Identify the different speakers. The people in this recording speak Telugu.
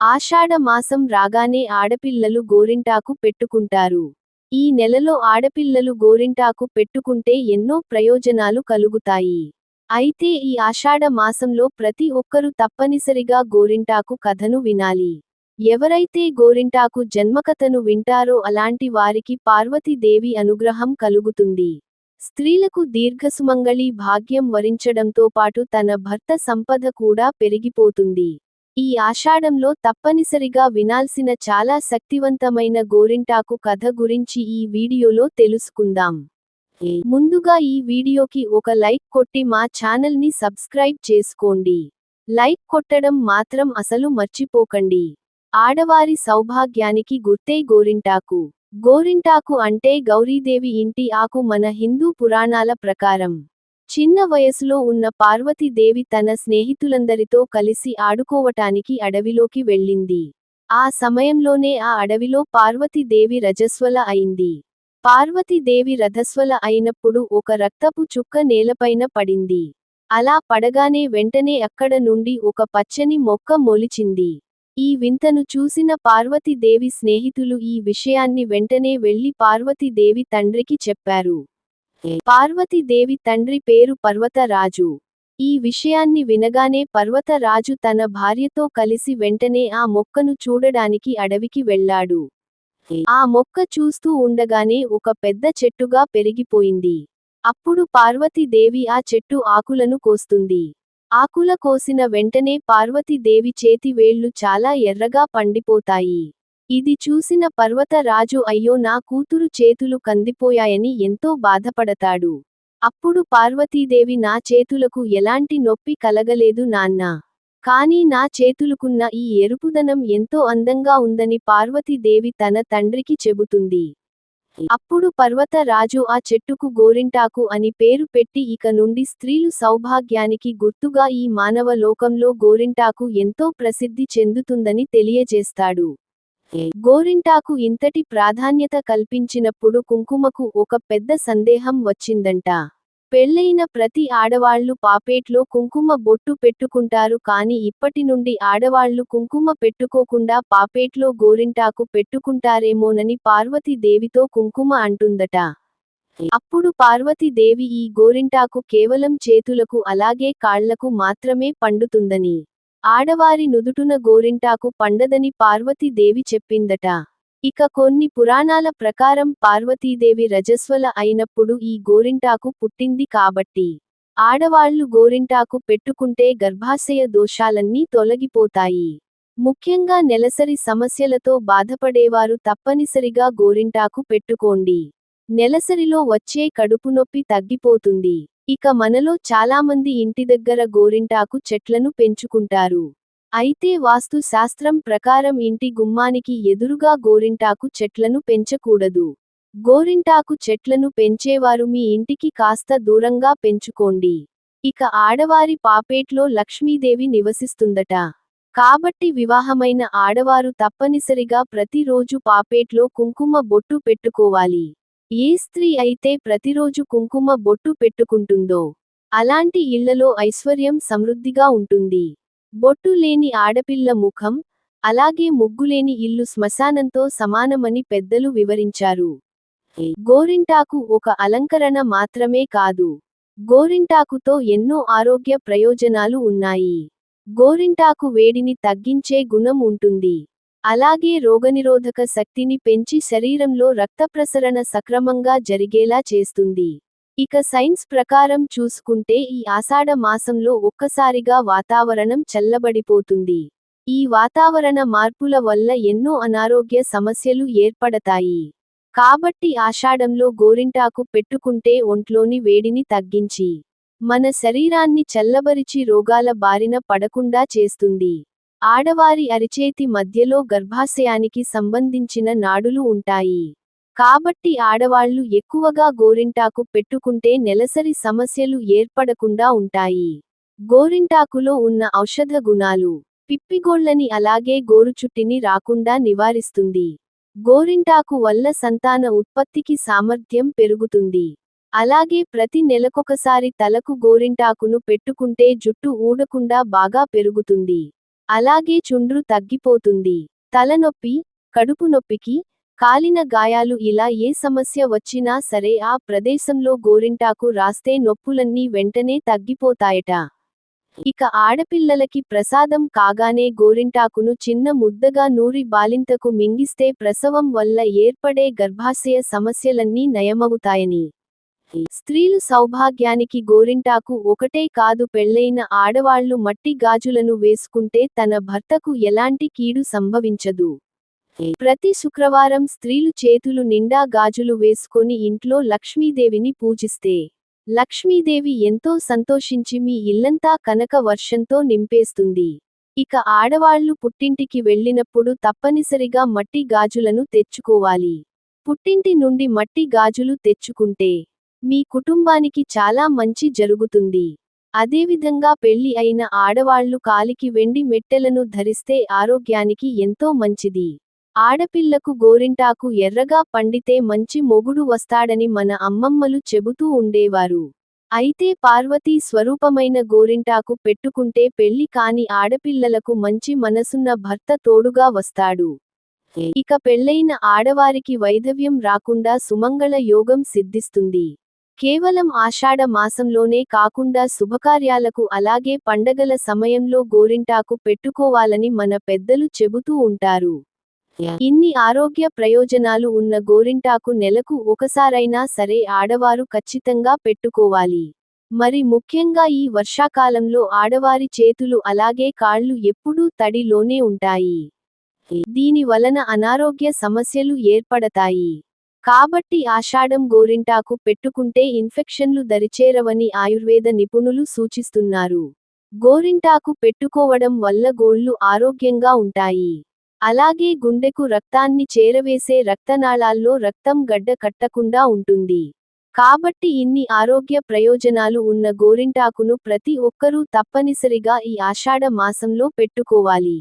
Speaker 1: ఆషాఢ మాసం రాగానే ఆడపిల్లలు గోరింటాకు పెట్టుకుంటారు. ఈ నెలలో ఆడపిల్లలు గోరింటాకు పెట్టుకుంటే ఎన్నో ప్రయోజనాలు కలుగుతాయి. అయితే ఈ ఆషాఢ మాసంలో ప్రతి ఒక్కరూ తప్పనిసరిగా గోరింటాకు కథను వినాలి. ఎవరైతే గోరింటాకు జన్మకథను వింటారో అలాంటి వారికి పార్వతీదేవి అనుగ్రహం కలుగుతుంది. స్త్రీలకు దీర్ఘసుమంగళి భాగ్యం వరించడంతో పాటు తన భర్త సంపద కూడా పెరిగిపోతుంది. ఈ ఆషాఢంలో తప్పనిసరిగా వినాల్సిన చాలా శక్తివంతమైన గోరింటాకు కథ గురించి ఈ వీడియోలో తెలుసుకుందాం. ముందుగా ఈ వీడియోకి ఒక లైక్ కొట్టి మా ఛానల్ని సబ్స్క్రైబ్ చేసుకోండి. లైక్ కొట్టడం మాత్రం అసలు మర్చిపోకండి. ఆడవారి సౌభాగ్యానికి గుర్తే గోరింటాకు. గోరింటాకు అంటే గౌరీదేవి ఇంటి ఆకు మన హిందూ పురాణాల ప్రకారం. చిన్న వయసులో ఉన్న పార్వతీదేవి తన స్నేహితులందరితో కలిసి ఆడుకోవటానికి అడవిలోకి వెళ్ళింది. ఆ సమయంలోనే ఆ అడవిలో పార్వతీదేవి రజస్వల అయింది. పార్వతీదేవి రథస్వల అయినప్పుడు ఒక రక్తపు చుక్క నేలపైన పడింది. అలా పడగానే వెంటనే అక్కడ నుండి ఒక పచ్చని మొక్క మొలిచింది. ఈ వింతను చూసిన పార్వతీదేవి స్నేహితులు ఈ విషయాన్ని వెంటనే వెళ్ళి పార్వతీదేవి తండ్రికి చెప్పారు. పార్వతీదేవి తండ్రి పేరు పర్వతరాజు. ఈ విషయాన్ని వినగానే పర్వతరాజు తన భార్యతో కలిసి వెంటనే ఆ మొక్కను చూడడానికి అడవికి వెళ్ళాడు. ఆ మొక్క చూస్తూ ఉండగానే ఒక పెద్ద చెట్టుగా పెరిగిపోయింది. అప్పుడు పార్వతీదేవి ఆ చెట్టు ఆకులను కోస్తుంది. ఆకుల కోసిన వెంటనే పార్వతీదేవి చేతి వేళ్ళు చాలా ఎర్రగా పండిపోతాయి. ఇది చూసిన పర్వతరాజు అయ్యో నా కూతురు చేతులు కందిపోయాయని ఎంతో బాధపడతాడు. అప్పుడు పార్వతీదేవి నా చేతులకు ఎలాంటి నొప్పి కలగలేదు నాన్నా. కానీ నా చేతులుకున్న ఈ ఎరుపుదనం ఎంతో అందంగా ఉందని పార్వతీదేవి తన తండ్రికి చెబుతుంది. అప్పుడు పర్వతరాజు ఆ చెట్టుకు గోరింటాకు అని పేరు పెట్టి ఇక నుండి స్త్రీలు సౌభాగ్యానికి గుర్తుగా ఈ మానవ లోకంలో గోరింటాకు ఎంతో ప్రసిద్ధి చెందుతుందని తెలియజేస్తాడు. గోరింటాకు ఇంతటి ప్రాధాన్యత కల్పించినప్పుడు కుంకుమకు ఒక పెద్ద సందేహం వచ్చిందంట. పెళ్ళైన ప్రతి ఆడవాళ్ళు పాపేట్లో కుంకుమ బొట్టు పెట్టుకుంటారు కాని ఇప్పటి నుండి ఆడవాళ్ళు కుంకుమ పెట్టుకోకుండా పాపేట్లో గోరింటాకు పెట్టుకుంటారేమోనని పార్వతీదేవితో కుంకుమ అంటుందట. అప్పుడు పార్వతీదేవి ఈ గోరింటాకు కేవలం చేతులకు అలాగే కాళ్ళకు మాత్రమే పండుతుందని. ఆడవారి నుదుటున గోరింటాకు పండదని పార్వతీదేవి చెప్పిందట. ఇక కొన్ని పురాణాల ప్రకారం పార్వతీదేవి రజస్వల అయినప్పుడు ఈ గోరింటాకు పుట్టింది కాబట్టి ఆడవాళ్ళు గోరింటాకు పెట్టుకుంటే గర్భాశయ దోషాలన్నీ తొలగిపోతాయి. ముఖ్యంగా నెలసరి సమస్యలతో బాధపడేవారు తప్పనిసరిగా గోరింటాకు పెట్టుకోండి. నెలసరిలో వచ్చే కడుపునొప్పి తగ్గిపోతుంది. ఇక మనలో చాలామంది ఇంటి దగ్గర గోరింటాకు చెట్లను పెంచుకుంటారు. అయితే వాస్తు శాస్త్రం ప్రకారం ఇంటి గుమ్మానికి ఎదురుగా గోరింటాకు చెట్లను పెంచకూడదు. గోరింటాకు చెట్లను పెంచేవారు మీ ఇంటికి కాస్త దూరంగా పెంచుకోండి. ఇక ఆడవారి పాపేట్లో లక్ష్మీదేవి నివసిస్తుందట. కాబట్టి వివాహమైన ఆడవారు తప్పనిసరిగా ప్రతిరోజు పాపేట్లో కుంకుమ బొట్టు పెట్టుకోవాలి. ఏ స్త్రీ అయితే ప్రతిరోజు కుంకుమ బొట్టు పెట్టుకుంటుందో అలాంటి ఇళ్ళలో ఐశ్వర్యం సమృద్ధిగా ఉంటుంది. బొట్టు లేని ఆడపిల్ల ముఖం అలాగే ముగ్గులేని ఇల్లు శ్మశానంతో సమానమని పెద్దలు వివరించారు. గోరింటాకు ఒక అలంకరణ మాత్రమే కాదు. గోరింటాకుతో ఎన్నో ఆరోగ్య ప్రయోజనాలు ఉన్నాయి. గోరింటాకు వేడిని తగ్గించే గుణం ఉంటుంది. అలాగే రోగనిరోధక శక్తిని పెంచి శరీరంలో రక్త ప్రసరణ సక్రమంగా జరిగేలా చేస్తుంది. ఇక సైన్స్ ప్రకారం చూసుకుంటే ఈ ఆషాఢ మాసంలో ఒక్కసారిగా వాతావరణం చల్లబడిపోతుంది. ఈ వాతావరణ మార్పుల వల్ల ఎన్నో అనారోగ్య సమస్యలు ఏర్పడతాయి. కాబట్టి ఆషాఢంలో గోరింటాకు పెట్టుకుంటే ఒంట్లోని వేడిని తగ్గించి మన శరీరాన్ని చల్లబరిచి రోగాల బారిన పడకుండా చేస్తుంది. ఆడవారి అరిచేతి మధ్యలో గర్భాశయానికి సంబంధించిన నాడులు ఉంటాయి. కాబట్టి ఆడవాళ్ళు ఎక్కువగా గోరింటాకు పెట్టుకుంటే నెలసరి సమస్యలు ఏర్పడకుండా ఉంటాయి. గోరింటాకులో ఉన్న ఔషధ గుణాలు పిప్పిగోళ్ళని అలాగే గోరుచుట్టిని రాకుండా నివారిస్తుంది. గోరింటాకు వల్ల సంతాన ఉత్పత్తికి సామర్థ్యం పెరుగుతుంది. అలాగే ప్రతి నెలకొకసారి తలకు గోరింటాకును పెట్టుకుంటే జుట్టు ఊడకుండా బాగా పెరుగుతుంది. అలాగే చుండ్రు తగ్గిపోతుంది. తలనొప్పి కడుపు నొప్పికి కాలిన గాయాలు ఇలా ఏ సమస్య వచ్చినా సరే ఆ ప్రదేశంలో గోరింటాకు రాస్తే నొప్పులన్నీ వెంటనే తగ్గిపోతాయట. ఇక ఆడపిల్లలకి ప్రసాదం కాగానే గోరింటాకును చిన్న ముద్దగా నూరి బాలింతకు మింగిస్తే ప్రసవం వల్ల ఏర్పడే గర్భాశయ సమస్యలన్నీ నయమవుతాయని. స్త్రీలు సౌభాగ్యానికి గోరింటాకు ఒకటే కాదు పెళ్ళైన ఆడవాళ్ళు మట్టి గాజులను వేసుకుంటే తన భర్తకు ఎలాంటి కీడు సంభవించదు. ప్రతి శుక్రవారం స్త్రీలు చేతులు నిండా గాజులు వేసుకొని ఇంట్లో లక్ష్మీదేవిని పూజిస్తే లక్ష్మీదేవి ఎంతో సంతోషించి మీ ఇల్లంతా కనక వర్షంతో నింపేస్తుంది. ఇక ఆడవాళ్ళు పుట్టింటికి వెళ్ళినప్పుడు తప్పనిసరిగా మట్టి గాజులను తెచ్చుకోవాలి. పుట్టింటి నుండి మట్టి గాజులు తెచ్చుకుంటే మీ కుటుంబానికి చాలా మంచి జరుగుతుంది. అదేవిధంగా పెళ్ళి అయిన ఆడవాళ్ళు కాలికి వెండి మెట్టెలను ధరిస్తే ఆరోగ్యానికి ఎంతో మంచిది. ఆడపిల్లకు గోరింటాకు ఎర్రగా పండితే మంచి మొగుడు వస్తాడని మన అమ్మమ్మలు చెబుతూ ఉండేవారు. అయితే పార్వతీ స్వరూపమైన గోరింటాకు పెట్టుకుంటే పెళ్ళి కాని ఆడపిల్లలకు మంచి మనసున్న భర్త తోడుగా వస్తాడు. ఇక పెళ్ళైన ఆడవారికి వైధవ్యం రాకుండా సుమంగళ యోగం సిద్ధిస్తుంది. కేవలం ఆషాఢ మాసంలోనే కాకుండా శుభకార్యాలకు అలాగే పండగల సమయంలో గోరింటాకు పెట్టుకోవాలని మన పెద్దలు చెబుతూ ఉంటారు. ఇన్ని ఆరోగ్య ప్రయోజనాలు ఉన్న గోరింటాకు నెలకు ఒకసారైనా సరే ఆడవారు ఖచ్చితంగా పెట్టుకోవాలి. మరి ముఖ్యంగా ఈ వర్షాకాలంలో ఆడవారి చేతులు అలాగే కాళ్ళు ఎప్పుడూ తడిలోనే ఉంటాయి. దీని వలన అనారోగ్య సమస్యలు ఏర్పడతాయి. కాబట్టి ఆషాఢం గోరింటాకు పెట్టుకుంటే ఇన్ఫెక్షన్లు దరిచేరవని ఆయుర్వేద నిపుణులు సూచిస్తున్నారు. గోరింటాకు పెట్టుకోవడం వల్ల గోళ్ళు ఆరోగ్యంగా ఉంటాయి. అలాగే గుండెకు రక్తాన్ని చేరవేసే రక్తనాళాల్లో రక్తం గడ్డ కట్టకుండా ఉంటుంది. కాబట్టి ఇన్ని ఆరోగ్య ప్రయోజనాలు ఉన్న గోరింటాకును ప్రతి ఒక్కరూ తప్పనిసరిగా ఈ ఆషాఢ మాసంలో పెట్టుకోవాలి.